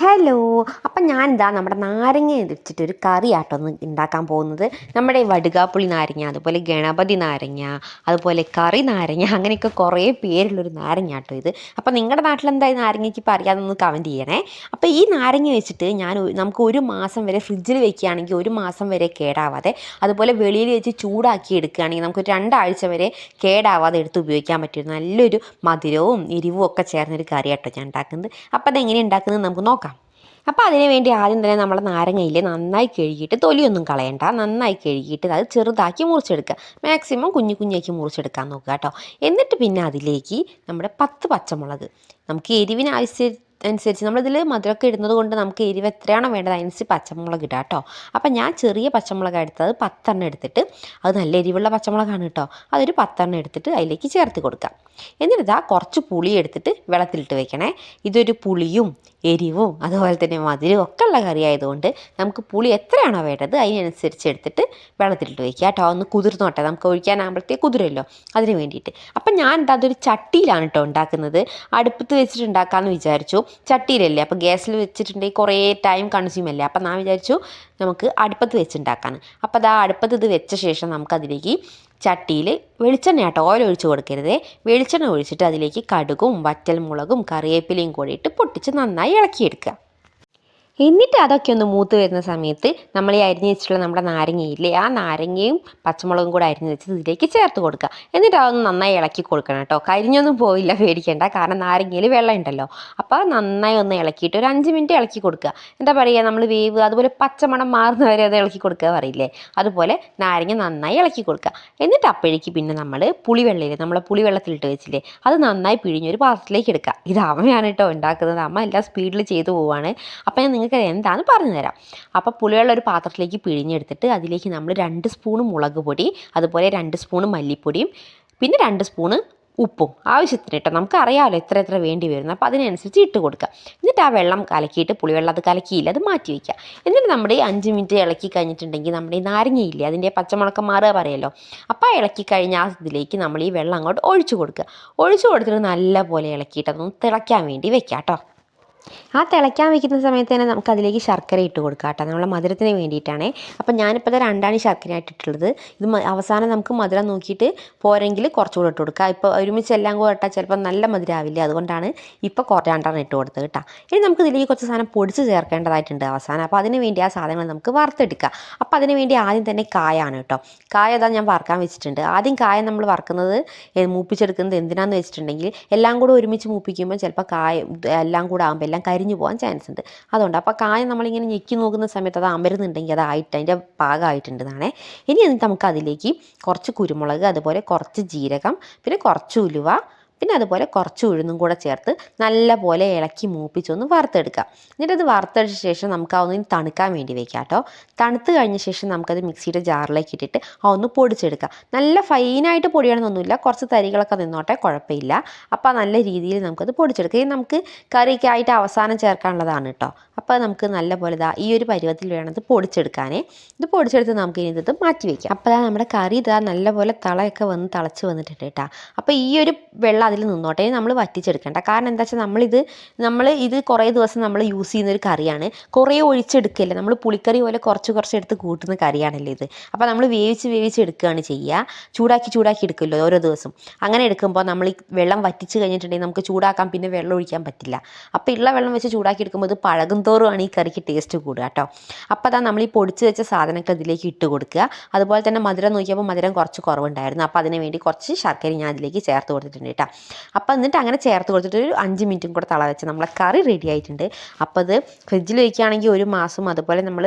Hello അപ്പം ഞാൻ ഇതാ നമ്മുടെ നാരങ്ങ വെച്ചിട്ട് ഒരു കറി ആട്ടോ ഒന്ന് ഉണ്ടാക്കാൻ പോകുന്നത്. നമ്മുടെ വടുകാപ്പുളി നാരങ്ങ അതുപോലെ ഗണപതി നാരങ്ങ അതുപോലെ കറി നാരങ്ങ അങ്ങനെയൊക്കെ കുറേ പേരുള്ളൊരു നാരങ്ങ ആട്ടോ ഇത്. അപ്പം നിങ്ങളുടെ നാട്ടിൽ എന്താ നാരങ്ങയ്ക്ക് ഇപ്പോൾ അറിയാമെന്നൊന്ന് കമന്റ് ചെയ്യണേ. അപ്പോൾ ഈ നാരങ്ങ വെച്ചിട്ട് ഞാൻ നമുക്ക് ഒരു മാസം വരെ ഫ്രിഡ്ജിൽ വെക്കുകയാണെങ്കിൽ ഒരു മാസം വരെ കേടാവാതെ അതുപോലെ വെളിയിൽ വെച്ച് ചൂടാക്കി എടുക്കുകയാണെങ്കിൽ നമുക്ക് രണ്ടാഴ്ച വരെ കേടാവാതെ എടുത്ത് ഉപയോഗിക്കാൻ പറ്റും നല്ലൊരു മധുരവും എരിവും ഒക്കെ ചേർന്നൊരു കറി ആട്ടോ ഞാൻ ഉണ്ടാക്കുന്നത് അപ്പോൾ അതെങ്ങനെ ഉണ്ടാക്കുന്നത് നമുക്ക് നോക്കാം. അപ്പോൾ അതിന് വേണ്ടി ആദ്യം തന്നെ നമ്മൾ നാരങ്ങയിൽ നന്നായി കഴുകിയിട്ട് തൊലിയൊന്നും കളയണ്ട. നന്നായി കഴുകിയിട്ട് അത് ചെറുതാക്കി മുറിച്ചെടുക്കുക. മാക്സിമം കുഞ്ഞു കുഞ്ഞാക്കി മുറിച്ചെടുക്കാൻ നോക്കുക കേട്ടോ. എന്നിട്ട് പിന്നെ അതിലേക്ക് നമ്മുടെ പത്ത് പച്ചമുളക്. നമുക്ക് എരിവിന് ആവശ്യ അനുസരിച്ച് നമ്മളിതിൽ മധുരമൊക്കെ ഇടുന്നത് കൊണ്ട് നമുക്ക് എരിവ് എത്രയാണോ വേണ്ടത് അതിനനുസരിച്ച് പച്ചമുളക് ഇടാം കേട്ടോ. അപ്പം ഞാൻ ചെറിയ പച്ചമുളക് എടുത്തത് പത്തെണ്ണം എടുത്തിട്ട് അത് നല്ല എരിവുള്ള പച്ചമുളകാണ് കേട്ടോ. അതൊരു പത്തെണ്ണം എടുത്തിട്ട് അതിലേക്ക് ചേർത്ത് കൊടുക്കാം. എന്നിട്ട് ഇതാ കുറച്ച് പുളി എടുത്തിട്ട് വെള്ളത്തിലിട്ട് വെക്കണേ. ഇതൊരു പുളിയും എരിവും അതുപോലെ തന്നെ മധുരവും ഒക്കെ ഉള്ള കറി ആയതുകൊണ്ട് നമുക്ക് പുളി എത്രയാണോ വേണ്ടത് അതിനനുസരിച്ച് എടുത്തിട്ട് വെള്ളത്തിലിട്ട് വെക്കുക കേട്ടോ. ഒന്ന് കുതിർന്നോട്ടെ നമുക്ക് ഒഴിക്കാനാകുമ്പോഴത്തേക്ക് കുതിരല്ലോ. അതിന് വേണ്ടിയിട്ട്. അപ്പം ഞാൻ എന്താ അതൊരു ചട്ടിയിലാണ് കേട്ടോ ഉണ്ടാക്കുന്നത്. അടുപ്പത്ത് വെച്ചിട്ട് ഉണ്ടാക്കാമെന്ന് വിചാരിച്ചു. ചട്ടിയിലല്ലേ? അപ്പോൾ ഗ്യാസിൽ വെച്ചിട്ടുണ്ടെങ്കിൽ കുറേ ടൈം കൺസ്യൂം അല്ലേ? അപ്പോൾ ഞാൻ വിചാരിച്ചു നമുക്ക് അടുപ്പത്ത് വെച്ചുണ്ടാക്കാൻ അപ്പോൾ അതാ അടുപ്പത്ത് ഇത് വെച്ച ശേഷം നമുക്കതിലേക്ക് ചട്ടിയിൽ വെളിച്ചെണ്ണ കേട്ടോ ഓയിൽ ഒഴിച്ച് കൊടുക്കരുത്. വെളിച്ചെണ്ണ ഒഴിച്ചിട്ട് അതിലേക്ക് കടുകും വറ്റൽമുളകും കറിവേപ്പിലയും കൂടിയിട്ട് പൊട്ടിച്ച് നന്നായി ഇളക്കിയെടുക്കുക. എന്നിട്ട് അതൊക്കെ ഒന്ന് മൂത്ത് വരുന്ന സമയത്ത് നമ്മൾ ഈ അരിഞ്ഞ് വെച്ചിട്ടുള്ള നമ്മുടെ നാരങ്ങയില്ലേ ആ നാരങ്ങയും പച്ചമുളകും കൂടെ അരിഞ്ഞ് വെച്ച് ഇതിലേക്ക് ചേർത്ത് കൊടുക്കുക. എന്നിട്ട് അതൊന്ന് നന്നായി ഇളക്കി കൊടുക്കണം കേട്ടോ. കരിഞ്ഞൊന്നും പോയില്ല പേടിക്കേണ്ട. കാരണം നാരങ്ങയിൽ വെള്ളം ഉണ്ടല്ലോ. അപ്പോൾ നന്നായി ഒന്ന് ഇളക്കിയിട്ട് ഒരു അഞ്ച് മിനിറ്റ് ഇളക്കി കൊടുക്കുക. എന്താ പറയുക? നമ്മൾ വേവ് അതുപോലെ പച്ചമണം മാറുന്നവരെ അത് ഇളക്കി കൊടുക്കുക പറയില്ലേ? അതുപോലെ നാരങ്ങ നന്നായി ഇളക്കി കൊടുക്കുക. എന്നിട്ട് അപ്പോഴേക്ക് പിന്നെ നമ്മൾ പുളിവെള്ളയില്ലേ നമ്മളെ പുളിവെള്ളത്തിലിട്ട് വെച്ചില്ലേ അത് നന്നായി പിഴിഞ്ഞൊരു പാത്രത്തിലേക്ക് എടുക്കുക. ഇത് അമ്മയാണ് കേട്ടോ ഉണ്ടാക്കുന്നത്. അമ്മ എല്ലാം സ്പീഡിൽ ചെയ്തു പോവുകയാണ് അപ്പോൾ ഞാൻ നിങ്ങൾക്ക് പറഞ്ഞു തരാം അപ്പോൾ പുളിയുള്ള ഒരു പാത്രത്തിലേക്ക് പിഴിഞ്ഞെടുത്തിട്ട് അതിലേക്ക് നമ്മൾ രണ്ട് സ്പൂൺ മുളക് പൊടി അതുപോലെ രണ്ട് സ്പൂണ് മല്ലിപ്പൊടിയും പിന്നെ രണ്ട് സ്പൂണ് ഉപ്പും ആവശ്യത്തിന് കേട്ടോ നമുക്ക് അറിയാമല്ലോ എത്ര എത്ര വേണ്ടി വരുന്നത് അപ്പോൾ അതിനനുസരിച്ച് ഇട്ട് കൊടുക്കുക എന്നിട്ട് ആ വെള്ളം കലക്കിയിട്ട് പുളിവെള്ളം അത് കലക്കിയില്ല അത് മാറ്റി വയ്ക്കുക എന്നിട്ട് നമ്മുടെ ഈ അഞ്ച് മിനിറ്റ് ഇളക്കി കഴിഞ്ഞിട്ടുണ്ടെങ്കിൽ നമ്മുടെ ഈ നാരങ്ങയില്ലേ അതിന്റെ പച്ചമുളക്കം മാറുക പറയുമല്ലോ അപ്പോൾ ഇളക്കി കഴിഞ്ഞ ആ ഇതിലേക്ക് നമ്മൾ ഈ വെള്ളം അങ്ങോട്ട് ഒഴിച്ചു കൊടുക്കുക. ഒഴിച്ചു കൊടുത്തിട്ട് നല്ല പോലെ ഇളക്കിയിട്ട് അതൊന്ന് തിളയ്ക്കാൻ വേണ്ടി വെക്കാം കേട്ടോ. ആ തിളയ്ക്കാൻ വെക്കുന്ന സമയത്ത് തന്നെ നമുക്ക് അതിലേക്ക് ശർക്കര ഇട്ട് കൊടുക്കാം കേട്ടോ. നമ്മളെ മധുരത്തിന് വേണ്ടിയിട്ടാണേ. അപ്പം ഞാനിപ്പോൾ ഇത് രണ്ടാണ് ശർക്കര ഇട്ടിട്ടുള്ളത്. ഇത് അവസാനം നമുക്ക് മധുരം നോക്കിയിട്ട് പോരെങ്കിൽ കുറച്ചുകൂടെ ഇട്ട് കൊടുക്കുക ഇപ്പോൾ ഒരുമിച്ച് എല്ലാം കൂടെ ഇട്ടാൽ ചിലപ്പോൾ നല്ല മധുരമാവില്ല അതുകൊണ്ടാണ് ഇപ്പോൾ കുറേ രണ്ടെണ്ണം ഇട്ട് കൊടുത്തത് കേട്ടോ. ഇനി നമുക്ക് ഇതിലേക്ക് കുറച്ച് സാധനം പൊടിച്ച് ചേർക്കേണ്ടതായിട്ടുണ്ട് അവസാനം. അപ്പോൾ അതിന് വേണ്ടി ആ സാധനങ്ങൾ നമുക്ക് വറുത്തെടുക്കാം. അപ്പോൾ അതിന് വേണ്ടി ആദ്യം തന്നെ കായാണ് കേട്ടോ. കായ അതാ ഞാൻ വറുക്കാൻ വെച്ചിട്ടുണ്ട്. ആദ്യം കായ നമ്മൾ വറുക്കുന്നത് മൂപ്പിച്ചെടുക്കുന്നത് എന്തിനാന്ന് വെച്ചിട്ടുണ്ടെങ്കിൽ എല്ലാം കൂടെ ഒരുമിച്ച് മൂപ്പിക്കുമ്പോൾ ചിലപ്പോൾ കായ എല്ലാം കൂടെ ആകുമ്പോൾ എല്ലാം കരിഞ്ഞു പോകാൻ ചാൻസ് ഉണ്ട്. അതുകൊണ്ട് അപ്പോൾ കായ നമ്മളിങ്ങനെ ഞെക്കി നോക്കുന്ന സമയത്ത് അത് അമരുന്നുണ്ടെങ്കിൽ അതായിട്ട് അതിന്റെ പാകമായിട്ടുണ്ട് എന്നാണേ ഇനി നമുക്ക് അതിലേക്ക് കുറച്ച് കുരുമുളക് അതുപോലെ കുറച്ച് ജീരകം പിന്നെ കുറച്ച് ഉലുവ പിന്നെ അതുപോലെ കുറച്ച് ഉഴുന്നും കൂടെ ചേർത്ത് നല്ലപോലെ ഇളക്കി മൂപ്പിച്ചൊന്ന് വറുത്തെടുക്കുക എന്നിട്ടത് വറുത്തെടുത്ത ശേഷം നമുക്ക് അതൊന്ന് തണുക്കാൻ വേണ്ടി വെക്കാം കേട്ടോ. തണുത്ത് കഴിഞ്ഞ ശേഷം നമുക്കത് മിക്സിയുടെ ജാറിലേക്ക് ഇട്ടിട്ട് ആ ഒന്ന് പൊടിച്ചെടുക്കുക നല്ല ഫൈനായിട്ട് പൊടിയണമെന്നൊന്നുമില്ല. കുറച്ച് തരികളൊക്കെ നിന്നോട്ടെ കുഴപ്പമില്ല. അപ്പോൾ നല്ല രീതിയിൽ നമുക്കത് പൊടിച്ചെടുക്കുക ഇത് നമുക്ക് കറിക്കായിട്ട് അവസാനം ചേർക്കാനുള്ളതാണ് കേട്ടോ. അപ്പോൾ നമുക്ക് നല്ല പോലെ ഇതാ ഈ ഒരു പരുവത്തിൽ വേണം ഇത് പൊടിച്ചെടുക്കാനേ. ഇത് പൊടിച്ചെടുത്ത് നമുക്ക് ഇനി ഇത് മാറ്റി വയ്ക്കാം അപ്പോൾ നമ്മുടെ കറി ഇതാ നല്ലപോലെ തളയൊക്കെ വന്ന് തിളച്ച് വന്നിട്ടുണ്ട് കേട്ടോ. അപ്പോൾ ഈ ഒരു വെള്ളം അതിൽ നിന്നോട്ടെ നമ്മൾ വറ്റിച്ചെടുക്കേണ്ട. കാരണം എന്താ വെച്ചാൽ നമ്മളിത് നമ്മൾ ഇത് കുറേ ദിവസം നമ്മൾ യൂസ് ചെയ്യുന്ന ഒരു കറിയാണ്. കുറേ ഒഴിച്ചെടുക്കില്ല? നമ്മൾ പുളിക്കറി പോലെ കുറച്ച് കുറച്ച് എടുത്ത് കൂട്ടുന്ന കറിയാണല്ലേ ഇത്. അപ്പോൾ നമ്മൾ വേവിച്ച് വേവിച്ച് എടുക്കുകയാണ് ചെയ്യുക ചൂടാക്കി ചൂടാക്കി എടുക്കുമല്ലോ ഓരോ ദിവസം. അങ്ങനെ എടുക്കുമ്പോൾ നമ്മൾ ഈ വെള്ളം വറ്റിച്ച് കഴിഞ്ഞിട്ടുണ്ടെങ്കിൽ നമുക്ക് ചൂടാക്കാൻ പിന്നെ വെള്ളം ഒഴിക്കാൻ പറ്റില്ല. അപ്പോൾ ഉള്ള വെള്ളം വെച്ച് ചൂടാക്കി എടുക്കുമ്പോൾ ഇത് പഴകും തോറുമാണ് ഈ കറിക്ക് ടേസ്റ്റ് കൂടുക കേട്ടോ. അപ്പോൾ അതാ നമ്മൾ ഈ പൊടിച്ച് വെച്ച സാധനങ്ങൾ ഇതിലേക്ക് ഇട്ട് കൊടുക്കുക. അതുപോലെ തന്നെ മധുരം നോക്കിയപ്പോൾ മധുരം കുറച്ച് കുറവുണ്ടായിരുന്നു. അപ്പോൾ അതിന് വേണ്ടി കുറച്ച് ശർക്കര ഞാൻ അതിലേക്ക് ചേർത്ത് കൊടുത്തിട്ടുണ്ട് കേട്ടോ. അപ്പോൾ എന്നിട്ട് അങ്ങനെ ചേർത്ത് കൊടുത്തിട്ട് ഒരു അഞ്ച് മിനിറ്റും കൂടെ തള വെച്ച് നമ്മളെ കറി റെഡി ആയിട്ടുണ്ട്. അപ്പോൾ അത് ഫ്രിഡ്ജിൽ വയ്ക്കുകയാണെങ്കിൽ ഒരു മാസം അതുപോലെ നമ്മൾ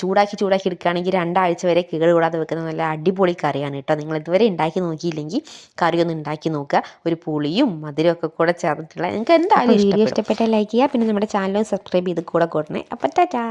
ചൂടാക്കി ചൂടാക്കി എടുക്കുകയാണെങ്കിൽ രണ്ടാഴ്ച വരെ കേടുകൂടാതെ വെക്കുന്ന നല്ല അടിപൊളി കറിയാണ് കേട്ടോ. നിങ്ങൾ ഇതുവരെ ഉണ്ടാക്കി നോക്കിയില്ലെങ്കിൽ കറി ഒന്ന് ഉണ്ടാക്കി നോക്കുക. ഒരു പുളിയും മധുരവും ഒക്കെ കൂടെ ചേർന്നിട്ടുള്ള നിങ്ങൾക്ക് എന്തായാലും ഇഷ്ടപ്പെട്ട ഇഷ്ടപ്പെടും. ലൈക്ക് ചെയ്യുക. പിന്നെ നമ്മുടെ ചാനലും സബ്സ്ക്രൈബ് ചെയ്ത് കൂടെ കൂടണേ. അപ്പം ടാറ്റാ.